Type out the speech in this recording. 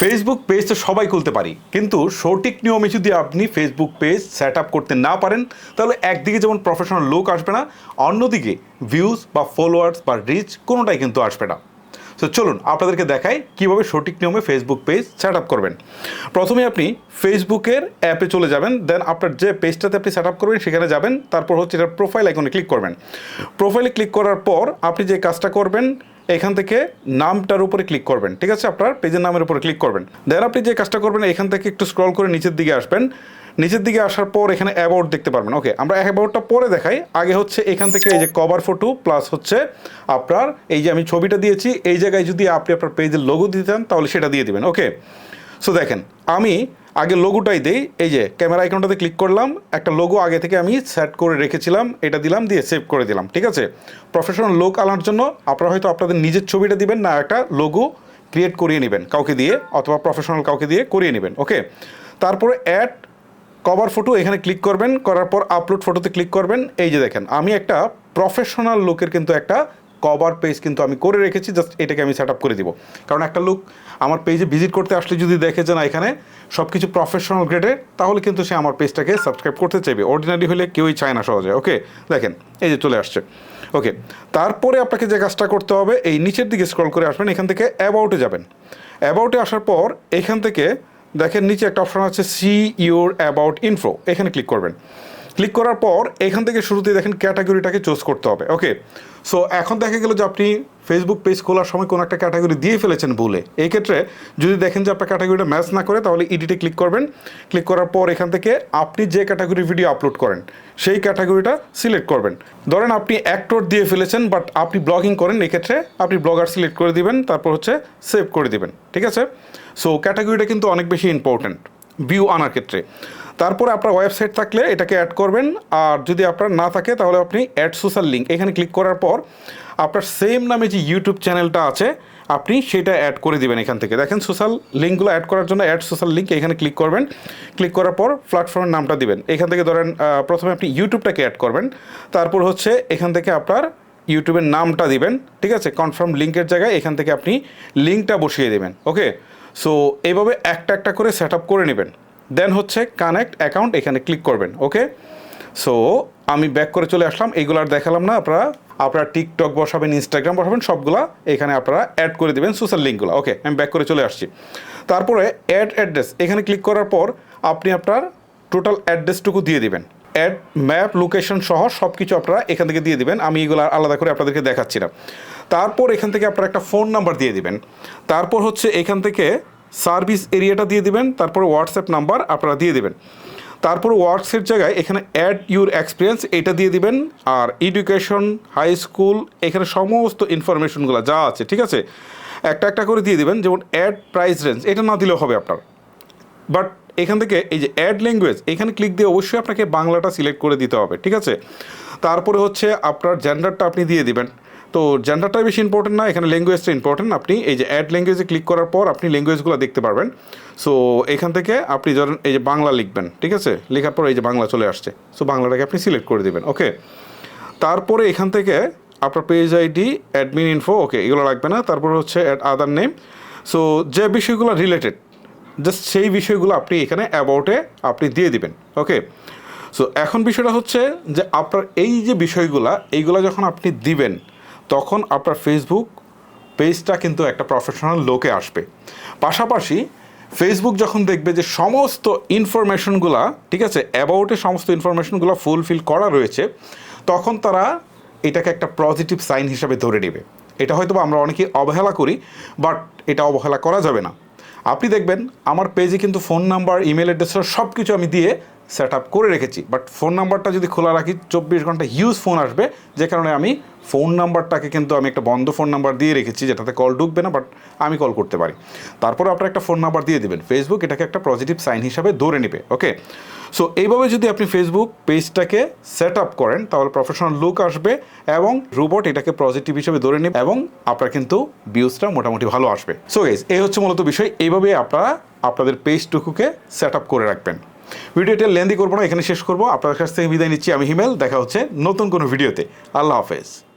Facebook page তো সবাই খুলতে পারি। কিন্তু সঠিক নিয়মে যদি আপনি ফেসবুক পেজ সেট আপ করতে না পারেন, তাহলে একদিকে যেমন প্রফেশনাল লোক আসবে না, অন্যদিকে ভিউজ বা ফলোয়ার্স বা রিচ কোনোটাই কিন্তু আসবে না। তো চলুন আপনাদেরকে দেখাই কীভাবে সঠিক নিয়মে ফেসবুক পেজ সেট আপ করবেন। প্রথমে আপনি ফেসবুকের অ্যাপে চলে যাবেন দেন আপনার যে পেজটাতে আপনি সেট আপ করবেন, সেখানে যাবেন, তারপর হচ্ছে এটার প্রোফাইল আইকনে ক্লিক করবেন। প্রোফাইলে ক্লিক করার পর আপনি যে কাজটা করবেন এখান থেকে নামটার উপরে ক্লিক করবেন, ঠিক আছে? আপনার পেজের নামের উপরে ক্লিক করবেন। দেন আপনি যে কাজটা করবেন, এখান থেকে একটু স্ক্রল করে নিচের দিকে আসবেন। নিচের দিকে আসার পর এখানে অ্যাবাউট দেখতে পারবেন। ওকে আমরা অ্যাবাউটটা পরে দেখাই। আগে হচ্ছে এখান থেকে এই যে কভার ফটো প্লাস হচ্ছে আপনার এই যে আমি ছবিটা দিয়েছি, এই জায়গায় যদি আপনি আপনার পেজের লোগো দিতেন তাহলে সেটা দিয়ে দিবেন। ওকে সো দেখেন, আমি আগে লোগোটাই দেই, এই যে ক্যামেরা আইকনটাতে ক্লিক করলাম, একটা লোগো আগে থেকে আমি সেট করে রেখেছিলাম, এটা দিলাম, দিয়ে সেভ করে দিলাম, ঠিক আছে? প্রফেশনাল লোক আনার জন্য আপনারা হয়তো আপনাদের নিজের ছবিটা দিবেন না, একটা লোগো ক্রিয়েট করিয়ে নেবেন, কাউকে দিয়ে, অথবা প্রফেশনাল কাউকে দিয়ে করিয়ে নেবেন ওকে তারপরে অ্যাড কভার ফটো এখানে ক্লিক করবেন, করার পর আপলোড ফটোতে ক্লিক করবেন, এই যে দেখেন, আমি একটা প্রফেশনাল লোকের কিন্তু একটা কভার পেজ কিন্তু আমি করে রেখেছি জাস্ট এটাকে আমি সেট আপ করে দিব। কারণ একটা লোক আমার পেজে ভিজিট করতে আসলে যদি দেখে যে না, এখানে সব কিছু প্রফেশনাল গ্রেডের তাহলে কিন্তু সে আমার পেজটাকে সাবস্ক্রাইব করতে চাইবে। অর্ডিনারি হলে কেউই চায় না সহজে ওকে দেখেন, এই যে চলে আসছে ওকে তারপরে আপনাকে যে কাজটা করতে হবে, এই নিচের দিকে স্ক্রল করে আসবেন, এখান থেকে অ্যাবাউটে যাবেন। অ্যাবাউটে আসার পর এখান থেকে দেখেন নিচে একটা অপশন আছে সি ইউর অ্যাবাউট ইনফো এখানে ক্লিক করবেন। ক্লিক করার পর এখান থেকে শুরুতে দেখেন ক্যাটাগরিটাকে চুজ করতে হবে ওকে সো এখন দেখা গেল যে আপনি ফেসবুক পেজ খোলার সময় কোনো একটা ক্যাটাগরি দিয়ে ফেলেছেন ভুলে এই ক্ষেত্রে যদি দেখেন যে আপনার ক্যাটাগরিটা ম্যাচ না করে, তাহলে ইডিটে ক্লিক করবেন। ক্লিক করার পর এখান থেকে আপনি যে ক্যাটাগরি ভিডিও আপলোড করেন, সেই ক্যাটাগরিটা সিলেক্ট করবেন। ধরেন আপনি অ্যাক্টর দিয়ে ফেলেছেন বাট আপনি ব্লগিং করেন এক্ষেত্রে আপনি ব্লগার সিলেক্ট করে দিবেন, তারপর হচ্ছে সেভ করে দিবেন, ঠিক আছে? সো ক্যাটাগরিটা কিন্তু অনেক বেশি ইম্পর্ট্যান্ট ভিউ আনার ক্ষেত্রে। তারপরে আপনার ওয়েবসাইট থাকলে এটাকে অ্যাড করবেন। আর যদি আপনার না থাকে, তাহলে আপনি অ্যাড সোশ্যাল লিঙ্ক এখানে ক্লিক করার পর আপনার সেম নামে যে ইউটিউব চ্যানেলটা আছে, আপনি সেটা অ্যাড করে দিবেন এখান থেকে। দেখেন সোশ্যাল লিঙ্কগুলো অ্যাড করার জন্য অ্যাড সোশ্যাল লিঙ্ক এখানে ক্লিক করবেন। ক্লিক করার পর প্ল্যাটফর্মের নামটা দিবেন। এখান থেকে ধরেন প্রথমে আপনি ইউটিউবটাকে অ্যাড করবেন। তারপর হচ্ছে এখান থেকে আপনার ইউটিউবের নামটা দিবেন। ঠিক আছে? কনফার্ম লিঙ্কের জায়গায় এখান থেকে আপনি লিঙ্কটা বসিয়ে দেবেন। ওকে সো এইভাবে একটা একটা করে সেট করে নেবেন। দেন হচ্ছে কানেক্ট অ্যাকাউন্ট এখানে ক্লিক করবেন ওকে সো আমি ব্যাক করে চলে আসলাম এইগুলো আর দেখালাম না, আপনারা আপনারা টিকটক বসাবেন ইনস্টাগ্রাম বসাবেন, সবগুলা এখানে আপনারা অ্যাড করে দেবেন সোশ্যাল লিঙ্কগুলো ওকে আমি ব্যাক করে চলে আসছি। তারপরে অ্যাড অ্যাড্রেস এখানে ক্লিক করার পর আপনি আপনার টোটাল অ্যাড্রেসটুকু দিয়ে দিবেন। অ্যাড ম্যাপ লোকেশন সহ সব কিছু আপনারা এখান থেকে দিয়ে দিবেন, আমি এগুলো আলাদা করে আপনাদেরকে দেখাচ্ছি না। তারপর এখান থেকে আপনারা একটা ফোন নাম্বার দিয়ে দিবেন। তারপর হচ্ছে এখান থেকে সার্ভিস এরিয়াটা দিয়ে দিবেন, তারপর হোয়াটসঅ্যাপ নাম্বার আপনারা দিয়ে দিবেন। তারপর ওয়ার্কসের জায়গায় এখানে অ্যাড ইউর এক্সপিরিয়েন্স এটা দিয়ে দিবেন, আর এডুকেশন হাই স্কুল এখানে সমস্ত ইনফরমেশনগুলো যা আছে, ঠিক আছে? একটা একটা করে দিয়ে দিবেন, যেমন অ্যাড প্রাইস রেঞ্জ এটা না দিলেও হবে আপনার। বাট এখান থেকে এই যে অ্যাড ল্যাঙ্গুয়েজ এখানে ক্লিক দিয়ে অবশ্যই আপনাকে বাংলাটা সিলেক্ট করে দিতে হবে, ঠিক আছে? তারপরে হচ্ছে আপনার জেন্ডারটা আপনি দিয়ে দিবেন। তো জেন্ডারটাই বেশি ইম্পর্টেন্ট না, এখানে ল্যাঙ্গুয়েজটা ইম্পর্টেন্ট আপনি এই যে অ্যাড ল্যাঙ্গুয়েজে ক্লিক করার পর আপনি ল্যাঙ্গুয়েজগুলো দেখতে পারবেন। সো এখান থেকে আপনি ধরেন এই যে বাংলা লিখবেন, ঠিক আছে? লেখার পর এই যে বাংলা চলে আসছে। সো বাংলাটাকে আপনি সিলেক্ট করে দিবেন ওকে তারপরে এখান থেকে আপনার page ID admin info okay এগুলো লাগবে না। তারপর হচ্ছে অ্যাড আদার নেম সো যে বিষয়গুলো রিলেটেড জাস্ট সেই বিষয়গুলো আপনি এখানে অ্যাবাউটে আপনি দিয়ে দিবেন ওকে সো এখন বিষয়টা হচ্ছে যে আপনার এই যে বিষয়গুলা, এইগুলো যখন আপনি দিবেন তখন আপনার ফেসবুক পেজটা কিন্তু একটা প্রফেশনাল লোকে আসবে। পাশাপাশি ফেসবুক যখন দেখবে যে সমস্ত ইনফরমেশনগুলা ঠিক আছে অ্যাবাউটে সমস্ত ইনফরমেশনগুলো ফুলফিল করা রয়েছে, তখন তারা এটাকে একটা পজিটিভ সাইন হিসাবে ধরে নেবে। এটা হয়তো আমরা অনেকেই অবহেলা করি বাট এটা অবহেলা করা যাবে না। আপনি দেখবেন, আমার পেজে কিন্তু ফোন নাম্বার ইমেল অ্যাড্রেস সব কিছু আমি দিয়ে সেট আপ করে রেখেছি। বাট ফোন নাম্বারটা যদি খোলা রাখি, চব্বিশ ঘণ্টা হিউজ ফোন আসবে, যে কারণে আমি ফোন নাম্বারটাকে কিন্তু আমি একটা বন্ধ ফোন নাম্বার দিয়ে রেখেছি, যেটাতে কল ঢুকবে না বাট আমি কল করতে পারি। তারপরে আপনার একটা ফোন নাম্বার দিয়ে দেবেন। ফেসবুক এটাকে একটা পজিটিভ সাইন হিসাবে ধরে নেবে ওকে সো এইভাবে যদি আপনি ফেসবুক পেজটাকে সেট আপ করেন, তাহলে প্রফেশনাল লুক আসবে এবং রোবট এটাকে পজিটিভ হিসেবে ধরে নেবে এবং আপনার কিন্তু ভিউজটা মোটামুটি ভালো আসবে। সো এই হচ্ছে মূলত বিষয়। এইভাবে আপনারা আপনাদের পেজটুকুকে সেট আপ করে রাখবেন। ভিডিওটা লেন্দি করব না, এখানে শেষ করব। আপনার কাছ থেকে বিদায় নিচ্ছি, আমি হিমেল, দেখা হচ্ছে নতুন কোনো ভিডিওতে। আল্লাহ হাফেজ।